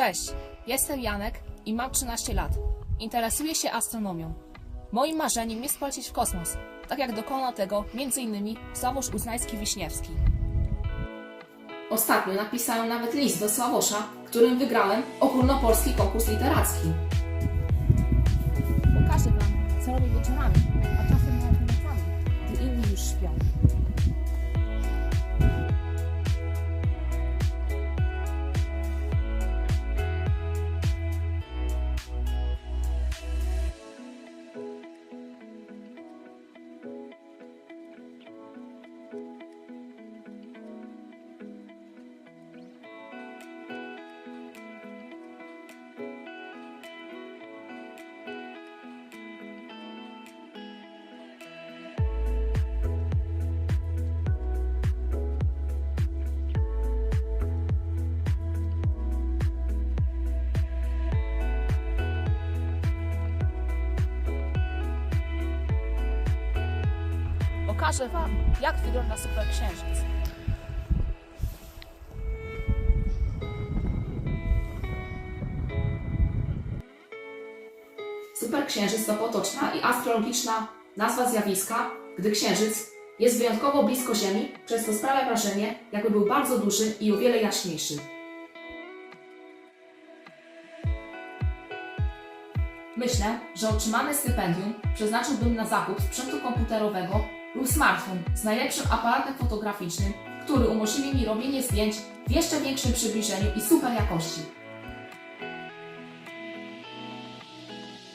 Cześć, jestem Janek i mam 13 lat. Interesuję się astronomią. Moim marzeniem jest polecieć w kosmos, tak jak dokonał tego m.in. Sławosz Uznański-Wiśniewski. Ostatnio napisałem nawet list do Sławosza, którym wygrałem ogólnopolski konkurs literacki. Pokażę Wam, co robię wieczorami, a czasem nawet nocami, gdy inni już śpią. Pokażę Wam, jak wygląda superksiężyc. Superksiężyc to potoczna i astrologiczna nazwa zjawiska, gdy księżyc jest wyjątkowo blisko Ziemi, przez to sprawia wrażenie, jakby był bardzo duży i o wiele jaśniejszy. Myślę, że otrzymane stypendium przeznaczyłbym na zakup sprzętu komputerowego lub smartfon z najlepszym aparatem fotograficznym, który umożliwi mi robienie zdjęć w jeszcze większym przybliżeniu i super jakości.